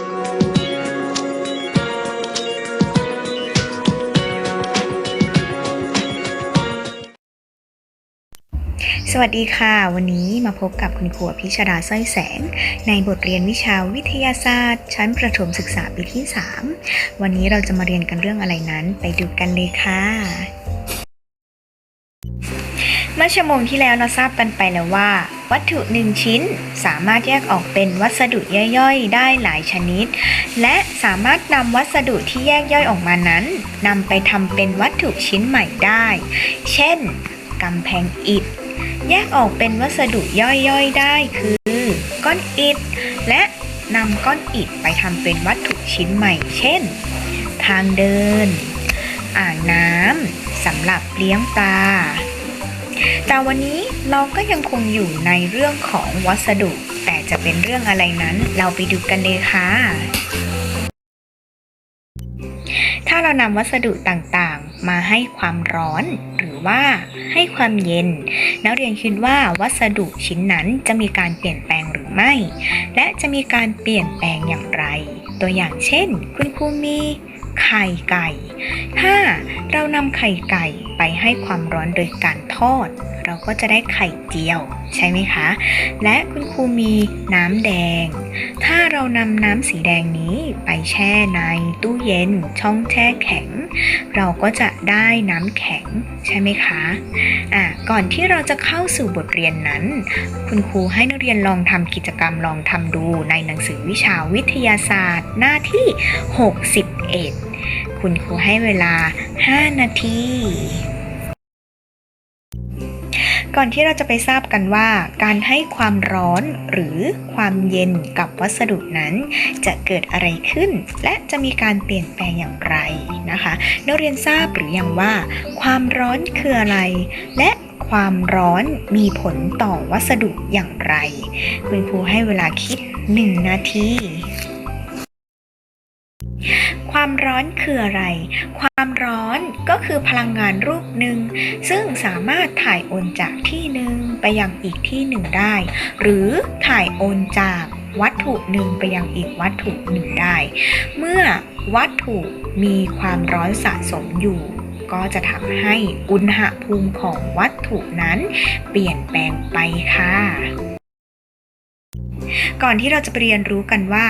สวัสดีค่ะ วันนี้มาพบกับคุณครูพิชดาสร้อยแสง ในบทเรียนวิชาวิทยาศาสตร์ ชั้นประถมศึกษาปีที่ 3 วันนี้เราจะมาเรียนกันเรื่องอะไรนั้น ไปดูกันเลยค่ะ มื่อชั่วโมงที่แล้วเราทราบกันไปแล้วว่า วัตถุหนึ่งชิ้นสามารถแยกออกเป็นวัสดุย่อยๆ ได้หลายชนิด และสามารถนำวัสดุที่แยกย่อยออกมานั้นนำไปทำเป็นวัตถุชิ้นใหม่ได้ เช่นกำแพงอิฐ แยกออกเป็นวัสดุย่อยๆได้คือ ก้อนอิฐ และนำก้อนอิฐไปทำเป็นวัตถุชิ้นใหม่ เช่น ทางเดิน อ่างน้ำสำหรับเลี้ยงปลา แต่วันนี้เราก็ยังคงอยู่ในเรื่องของวัสดุ แต่จะเป็นเรื่องอะไรนั้นเราไปดูกันเลยค่ะ ถ้าเรานำวัสดุต่างๆ มาให้ความร้อน หรือว่าให้ความเย็น นักเรียนคิดว่าวัสดุชิ้นนั้นจะมีการเปลี่ยนแปลงหรือไม่ และจะมีการเปลี่ยนแปลงอย่างไร ตัวอย่างเช่น คุณครูมี ไข่ไก่ถ้าเรานำไข่ไก่ไปให้ความร้อนโดยการทอด เราก็จะได้ไข่เจียว ใช่ไหมคะ และคุณครูมีน้ำแดง ถ้าเรานำน้ำสีแดงนี้ไปแช่ในตู้เย็น ช่องแช่แข็ง เราก็จะได้น้ำแข็งใช่ไหมคะอะก่อนที่เราจะเข้าสู่บทเรียนนั้น คุณครูให้นักเรียนลองทำกิจกรรมลองทำดูในหนังสือวิชาวิทยาศาสตร์ หน้าที่ 61 คุณครูให้เวลา 5 นาที ก่อนที่เราจะไปทราบกันว่า การให้ความร้อนหรือความเย็นกับวัสดุนั้น จะเกิดอะไรขึ้น และจะมีการเปลี่ยนแปลงอย่างไรนะคะนักเรียนทราบหรือยังว่า ความร้อนคืออะไร และความร้อนมีผลต่อวัสดุอย่างไร คุณครูให้เวลาคิด 1 นาที อนคืออะไร ความร้อนก็คือพลังงานรูปหนึ่ง ซึ่งสามารถถ่ายโอนจากที่หนึ่งไปยังอีกที่หนึ่งได้ หรือถ่ายโอนจากวัตถุหนึ่งไปยังอีกวัตถุหนึ่งได้ เมื่อวัตถุมีความร้อนสะสมอยู่ก็จะทำให้อุณหภูมิของวัตถุนั้นเปลี่ยนแปลงไปค่ะ ก่อนที่เราจะไปเรียนรู้กันว่า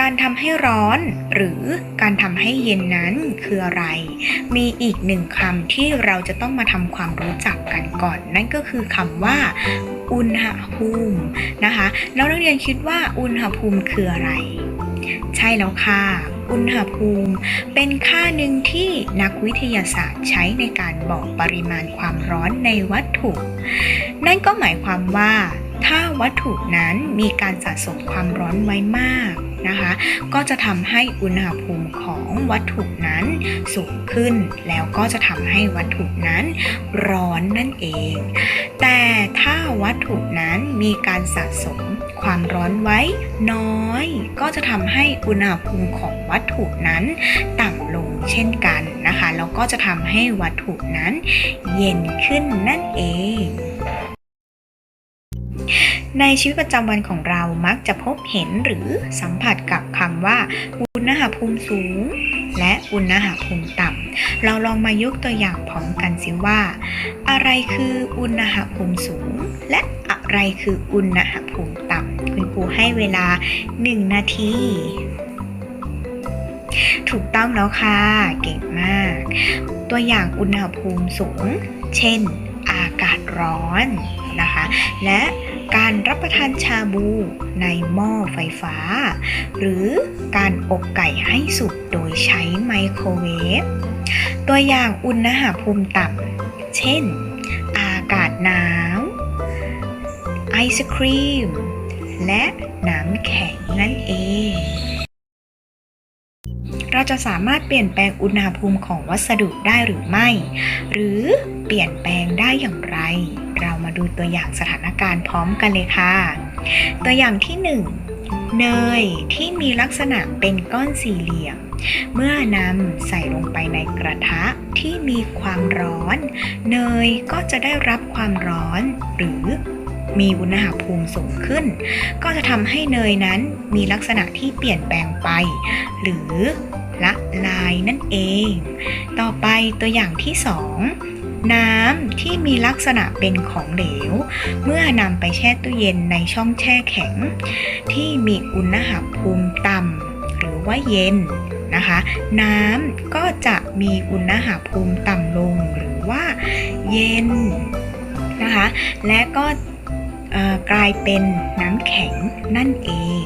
การทำให้ร้อน หรือการทำให้เย็นนั้นคืออะไร มีอีกหนึ่งคำที่เราจะต้องมาทำความรู้จักกันก่อน นั่นก็คือคำว่าอุณหภูมินะคะแล้วนักเรียนคิดว่าอุณหภูมิคืออะไร ใช่แล้วค่ะอุณหภูมิ เป็นค่าหนึ่งที่นักวิทยาศาสตร์ใช้ในการบอกปริมาณความร้อนในวัตถุ นั่นก็หมายความว่า ถ้าวัตถุนั้นมีการสะสมความร้อนไว้มากนะคะ ก็จะทำให้อุณหภูมิของวัตถุนั้นสูงขึ้น แล้วก็จะทำให้วัตถุนั้นร้อนนั่นเอง แต่ถ้าวัตถุนั้นมีการสะสมความร้อนไว้น้อย ก็จะทำให้อุณหภูมิของวัตถุนั้นต่ำลงเช่นกันนะคะ แล้วก็จะทำให้วัตถุนั้นเย็นขึ้นนั่นเอง ในชีวิตประจำวันของเรามักจะพบเห็นหรือสัมผัสกับคำว่า อุณหภูมิสูง และอุณหภูมิต่ำ เราลองมายกตัวอย่างพร้อมกันสิว่า อะไรคืออุณหภูมิสูง และอะไรคืออุณหภูมิต่ำ คุณครูให้เวลา 1 นาที ถูกต้องแล้วค่ะ เก่งมาก ตัวอย่างอุณหภูมิสูง เช่น อากาศร้อนนะคะ และ การรับประทานชาบูในหม้อไฟฟ้า หรือการอบไก่ให้สุกโดยใช้ไมโครเวฟ ตัวอย่างอุณหภูมิต่ำ เช่น อากาศหนาว ไอศครีม และน้ำแข็งนั่นเองเราจะสามารถเปลี่ยนแปลงอุณหภูมิของวัสดุได้หรือไม่ หรือเปลี่ยนแปลงได้อย่างไร เรามาดูตัวอย่างสถานการณ์พร้อมกันเลยค่ะ ตัวอย่างที่ 1 เนยที่มีลักษณะเป็นก้อนสี่เหลี่ยม เมื่อนำใส่ลงไปในกระทะที่มีความร้อน เนยก็จะได้รับความร้อนหรือมีอุณหภูมิสูงขึ้น ก็จะทำให้เนยนั้นมีลักษณะที่เปลี่ยนแปลงไป หรือละลายนั่นเอง ต่อไปตัวอย่างที่ 2 น้ำที่มีลักษณะเป็นของเหลว เมื่อนำไปแช่ตู้เย็นในช่องแช่แข็ง ที่มีอุณหภูมิต่ำหรือว่าเย็นนะคะ น้ำก็จะมีอุณหภูมิต่ำลงหรือว่าเย็นนะคะ และก็กลายเป็นน้ำแข็งนั่นเอง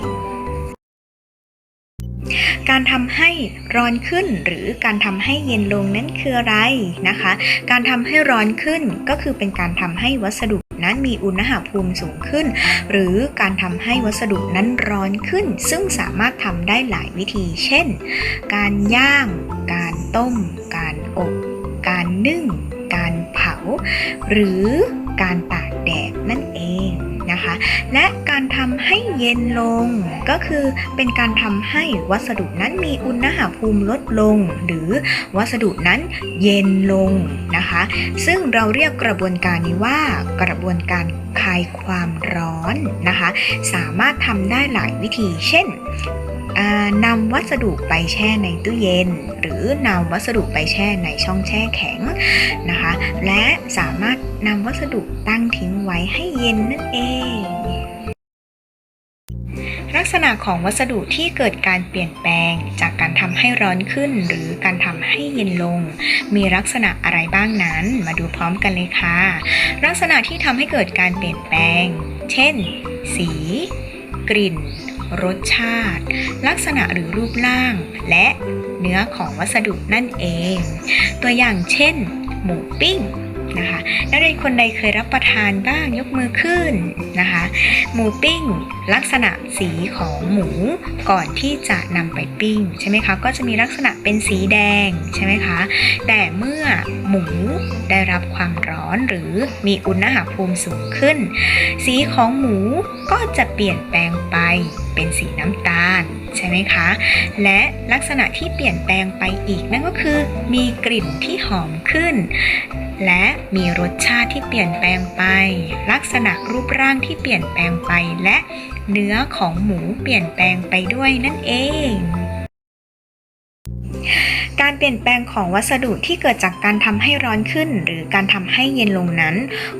การทำให้ร้อนขึ้นหรือการทำให้เย็นลงนั้นคืออะไรนะคะ การทำให้ร้อนขึ้นก็คือเป็นการทำให้วัสดุนั้นมีอุณหภูมิสูงขึ้น หรือการทำให้วัสดุนั้นร้อนขึ้น ซึ่งสามารถทำได้หลายวิธี เช่น การย่าง การต้ม การอบ การนึ่ง การเผา หรือการตาก และการทำให้เย็นลง ก็คือเป็นการทำให้วัสดุนั้นมีอุณหภูมิลดลง หรือวัสดุนั้นเย็นลงนะคะ ซึ่งเราเรียกกระบวนการนี้ว่ากระบวนการคลายความร้อนนะคะ สามารถทำได้หลายวิธี เช่น นำวัสดุไปแช่ในตู้เย็น หรือนำวัสดุไปแช่ในช่องแช่แข็งนะคะ และสามารถนำวัสดุตั้งทิ้งไว้ให้เย็นนั่นเองลักษณะของวัสดุที่เกิดการเปลี่ยนแปลงจากการทำให้ร้อนขึ้น หรือการทำให้เย็นลง มีลักษณะอะไรบ้างนั้น มาดูพร้อมกันเลยค่ะ ลักษณะที่ทำให้เกิดการเปลี่ยนแปลง เช่น สี กลิ่น รสชาติ ลักษณะหรือรูปร่าง และเนื้อของวัสดุนั่นเอง ตัวอย่างเช่น หมูปิ้งนะคะนักเรียนคนใดเคยรับประทานบ้างยกมือขึ้นนะคะ หมูปิ้ง ลักษณะสีของหมูก่อนที่จะนำไปปิ้งใช่ไหมคะ ก็จะมีลักษณะเป็นสีแดงใช่ไหมคะ แต่เมื่อ หมูได้รับความร้อนหรือมีอุณหภูมิสูงขึ้น สีของหมูก็จะเปลี่ยนแปลงไปเป็นสีน้ำตาลใช่ไหมคะ และลักษณะที่เปลี่ยนแปลงไปอีกนั่นก็คือ มีกลิ่นที่หอมขึ้น และมีรสชาติที่เปลี่ยนแปลงไป ลักษณะรูปร่างที่เปลี่ยนแปลงไปและเนื้อของหมูเปลี่ยนแปลงไปด้วยนั่นเอง การเปลี่ยนแปลงของวัสดุที่เกิดจากการทำให้ร้อนขึ้น หรือการทำให้เย็นลงนั้น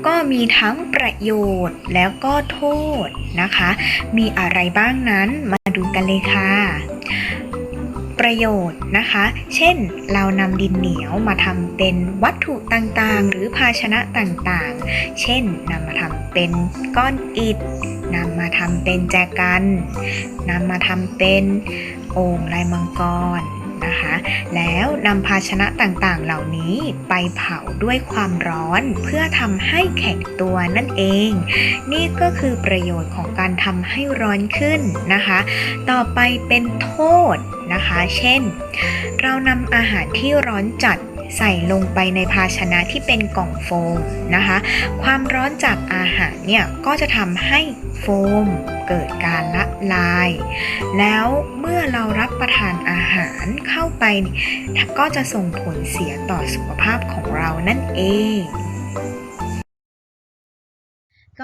ก็มีทั้งประโยชน์แล้วก็โทษนะคะ มีอะไรบ้างนั้นมาดูกันเลยค่ะ ประโยชน์นะคะ เช่น เรานำดินเหนียวมาทำเป็นวัตถุต่างๆ หรือภาชนะต่างๆ เช่นนำมาทำเป็นก้อนอิฐนำมาทำเป็นแจกันนำมาทำเป็นโอ่งลายมังกร นะคะ แล้วนำภาชนะต่างๆ เหล่านี้ไปเผาด้วยความร้อนเพื่อทำให้แข็งตัวนั่นเอง นี่ก็คือประโยชน์ของการทำให้ร้อนขึ้นนะคะ ต่อไปเป็นโทษนะคะ เช่น เรานำอาหารที่ร้อนจัด ใส่ลงไปในภาชนะที่เป็นกล่องโฟมนะคะ ความร้อนจากอาหารเนี่ยก็จะทำให้โฟมเกิดการละลาย แล้วเมื่อเรารับประทานอาหารเข้าไป ก็จะส่งผลเสียต่อสุขภาพของเรานั่นเอง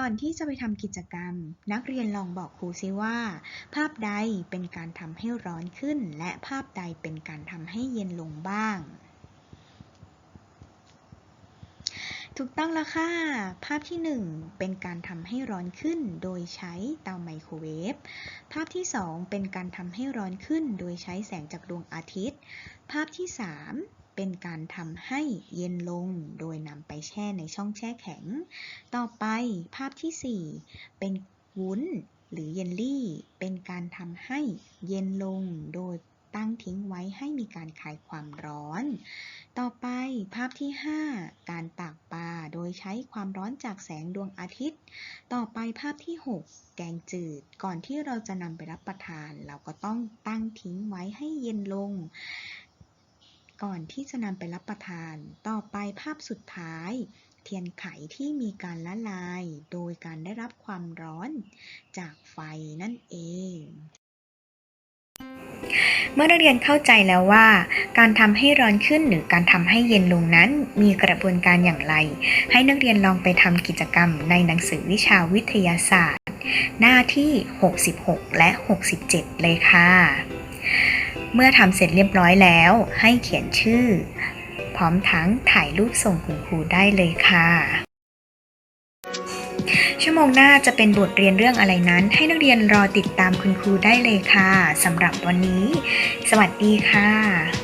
ก่อนที่จะไปทำกิจกรรม นักเรียนลองบอกครูซิว่า ภาพใดเป็นการทำให้ร้อนขึ้น และภาพใดเป็นการทำให้เย็นลงบ้าง ถูกต้องแล้วค่ะ ภาพที่ 1 เป็นการทำให้ร้อนขึ้นโดยใช้เตาไมโครเวฟ ภาพที่ 2 เป็นการทำให้ร้อนขึ้นโดยใช้แสงจากดวงอาทิตย์ ภาพที่ 3 เป็นการทำให้เย็นลงโดยนำไปแช่ในช่องแช่แข็ง ต่อไปภาพที่ 4 เป็นวุ้นหรือเยลลี่ เป็นการทำให้เย็นลงโดย ตั้งทิ้งไว้ให้มีการคลายความร้อน ต่อไปภาพที่ 5 การตากปลาโดยใช้ความร้อนจากแสงดวงอาทิตย์ ต่อไปภาพที่ 6 แกงจืด ก่อนที่เราจะนำไปรับประทาน เราก็ต้องตั้งทิ้งไว้ให้เย็นลงก่อนที่จะนำไปรับประทาน ต่อไปภาพสุดท้าย เทียนไขที่มีการละลาย โดยการได้รับความร้อนจากไฟนั่นเอง เมื่อนักเรียนเข้าใจแล้วว่า การทำให้ร้อนขึ้นหรือการทำให้เย็นลงนั้น มีกระบวนการอย่างไร ให้นักเรียนลองไปทำกิจกรรมในหนังสือวิชาวิทยาศาสตร์ หน้าที่ 66 และ 67 เลยค่ะ เมื่อทำเสร็จเรียบร้อยแล้ว ให้เขียนชื่อ พร้อมทั้งถ่ายรูปส่งคุณครูได้เลยค่ะ ชั่วโมงหน้าจะเป็นบทเรียนเรื่องอะไรนั้น ให้นักเรียนรอติดตามคุณครูได้เลยค่ะสำหรับวันนี้ สวัสดีค่ะ